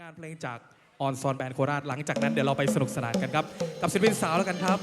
งานเพลงจากออนซอนแบนโคราชหลังจากนั้นเดี๋ยวเราไปสนุกสนานกันครับ กับศิลปินสาวแล้วกันครับ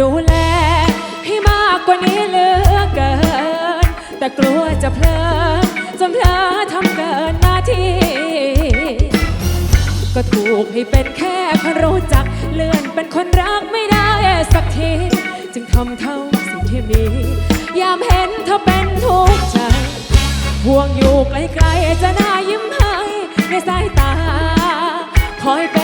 ดูแลพี่มากกว่านี้เหลือเกิน แต่กลัวจะเพลินจนเพลินทำเกินหน้าที่ ก็ถูกให้เป็นแค่คนรู้จัก เลื่อนเป็นคนรักไม่ได้สักที จึงทำเท่าสิ่งที่มี ยามเห็นเธอเป็นทุกข์ใจ ห่วงอยู่ไกลๆจะน่ายิ้มให้ในสายตา คอยเป็น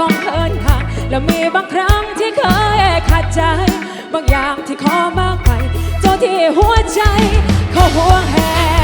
ต้องเคินค่ะ แล้วมีบางครั้งที่เคยขัดใจ บางอย่างที่ขอมากไปเจ้าที่หัวใจเขาห่วงแหน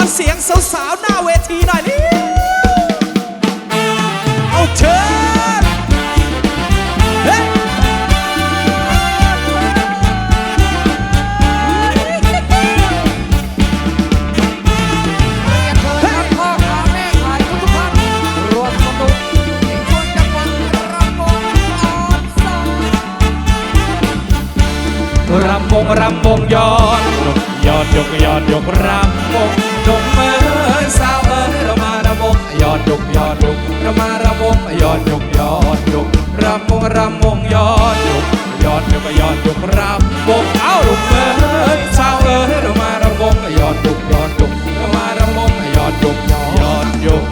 เอาขอเสียงสาวๆหน้าเวทีหน่อยนี่เอาเชิญเฮ้ยพ่อค้าแม่ขายทุกท่านรวมสนุกในช่วงจังหวะรำวงออนซอนรำวงรำวงยอดยอดยกยอดยกรำวง งยอดยกยอดยกรำวงรำวงยอดยกยอดยกยอดยกรำวงเอ้าลุงเอ้ยสาวเอ้ยเรามารำวงยอดยกยอดยกเรามารำวงยอดยกยอดยก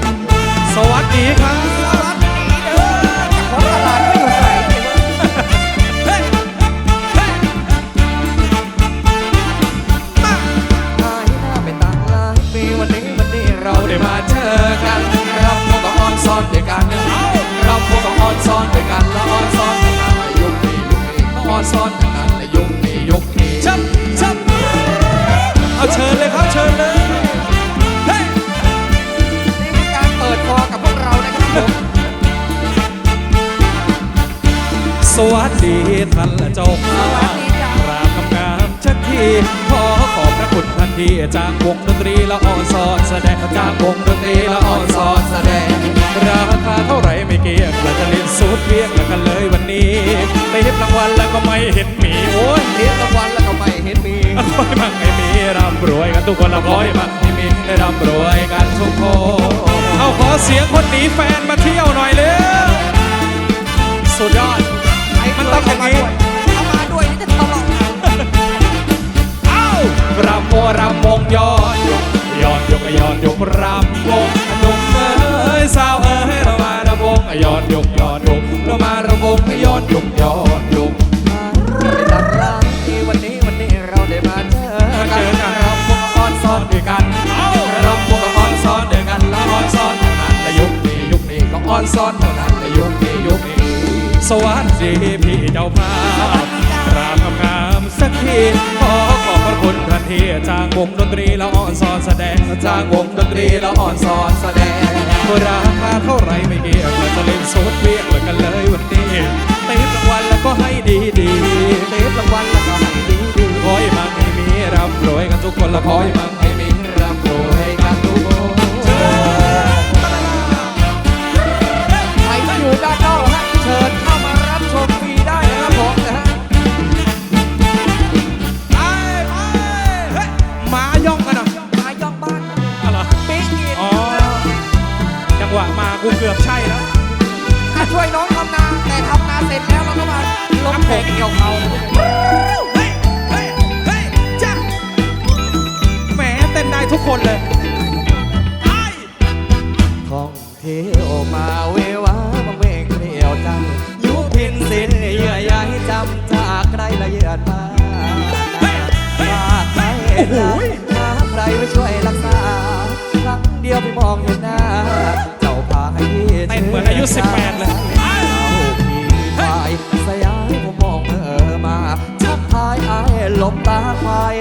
สวัสดีครับ กันแล้วออนซ้อนด้วยกันในยุคนี้ยุคนี้ออนซ้อนด้วยกันในยุคนี้ยุคนี้ชับชับเอาเชิญเลยครับเชิญเลยเฮ้ยนี่เป็นการเปิดฟอร์กับพวกเรานะครับผมสวัสดีท่านและเจ้าภาพรามกำงามชักที ทันทีจากวงดนตรีละออนซ้อนแสดงจากวงดนตรีละออนซ้อนแสดง ราคาเท่าไหรไม่เกี่ยงเราจะเล่นสูตรเพียงแล้วกันเลยวันนี้ไปเห็นรางวัลแล้วก็ไม่เห็นหมีโอ้ยเรียนรางวัลแล้วก็ไม่เห็นมีขอให้มั่งให้มีร่ำรวยกันทุกคนละขอให้มั่งให้มีได้ร่ำรวยกันทุก ยอดยกยอดยกเรามารำวงยอดยกยอดยกไปตั้งหลายปีวันนี้วันนี้เราได้มาเจอมากัเจนอกันเราพวกออนซ้อนด้วยกันเราพวกออนซ้อนด้วยกันแล้วออนซ้อนเท่านั้นในยุคนี้ยุคนี้ก็ออนซ้อนเท่านั้นในยุคนี้ยุคนี้สวัสดีพี่เจ้าภาพรามงามๆสักทีขอขอบพระคุณทันทีจากวงดนตรีละอ่อนซ้อนแสดงจากวงดนตรีละอ่อนซ้อนแสดง ราคาเท่าไรไม่เกี่ยงเราจะเล่นโซดเวียกเลยกันเลยวันนี้เติดรางวัลแล้วก็ให้ดีดีเติดรางวัลแล้วก็ให้ดีดีขอให้มังให้มีร่ำรวยกันทุกคนละขอให้มังให้มี กูเกือบใช่แล้วช่วยน้องทำนา แต่ทำนาเสร็จแล้วเราก็มาล้มเพลงเกี่ยวเขาเฮ้ยแหมเต้นได้ทุกคนเลยท่องเที่ยวมาเววาบางเวงเที่ยวจังยุพินสินเยื่อใยจำจากใครละเยียดมาว่าใครมาใครไว้ช่วยรักษาครั้งเดียวไปมองเห็นหน้า ยุ 18 เลยสยามผมมองเธอมาชักทายอายลบตาควาย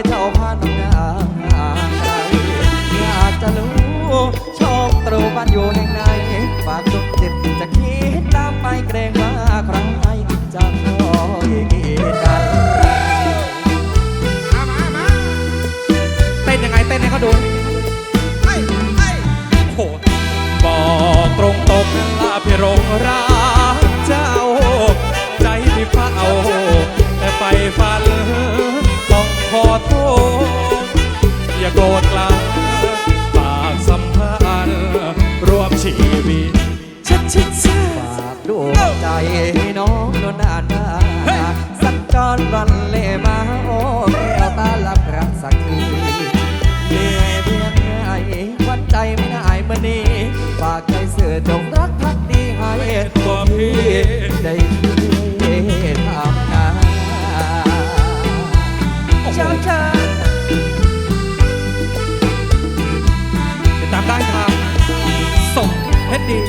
ดี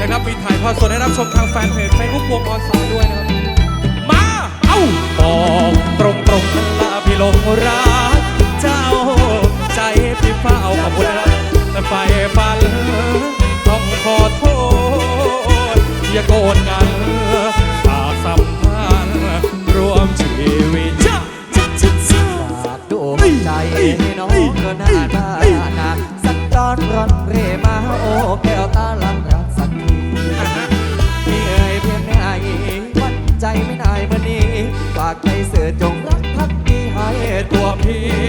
นะครับมีถ่ายทอดสดให้รับชมทางแฟนเพจเฟซบุ๊กวงอสด้วยนะครับ มา เอ้าบอกตรงตรงนันลาพี่ลงรักเจ้า ใจพี่เฝ้าขอบคุณนะรับแต่ไฟฟันต้องขอโทษ อย่าโกรธกันฝากสัมพันธ์รวมชีวิตฝากดวงใจให้น้องก็น่าบ้านะสักตอนร้อน here.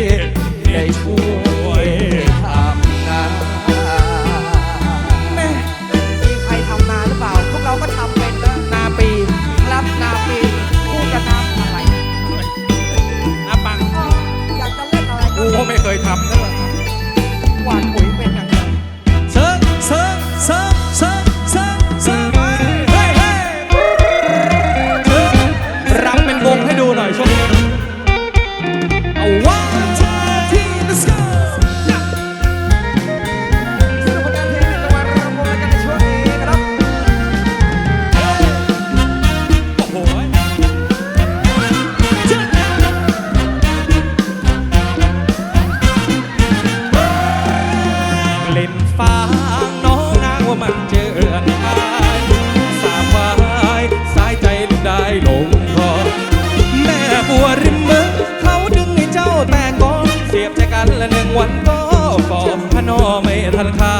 นอไม่ทันค้า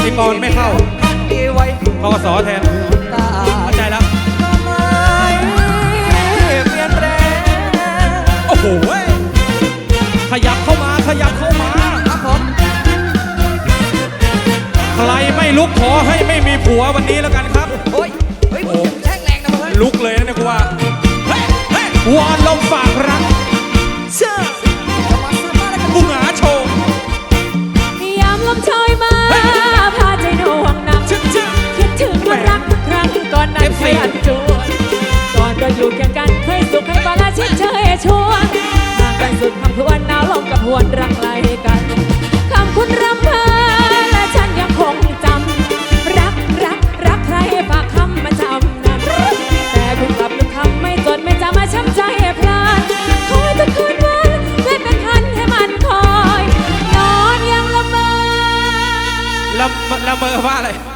ร่ไอ้ปอนไม่เข้าดีไว้ทกสแทน ดถึงวันรักครั้งก่อนนั้นขยันจวนก่อนเราอยู่เคียงกันเคยสุขให้ก่อนละชิดเชยชวนห่างกันสุดคำทวนหนาวลมกับหวนรักไกลกันคำคุณรำเพอและฉันยังคงจำรักรักรักใครฝากคำมาจำนั้นแต่คุณกลับลืมคำไม่จดไม่จำมาช้ำใจพลานคอยทุกคืนวันไม่เป็นพันให้มันคอยนอนยังละเมอละละเมอว่าอะไรน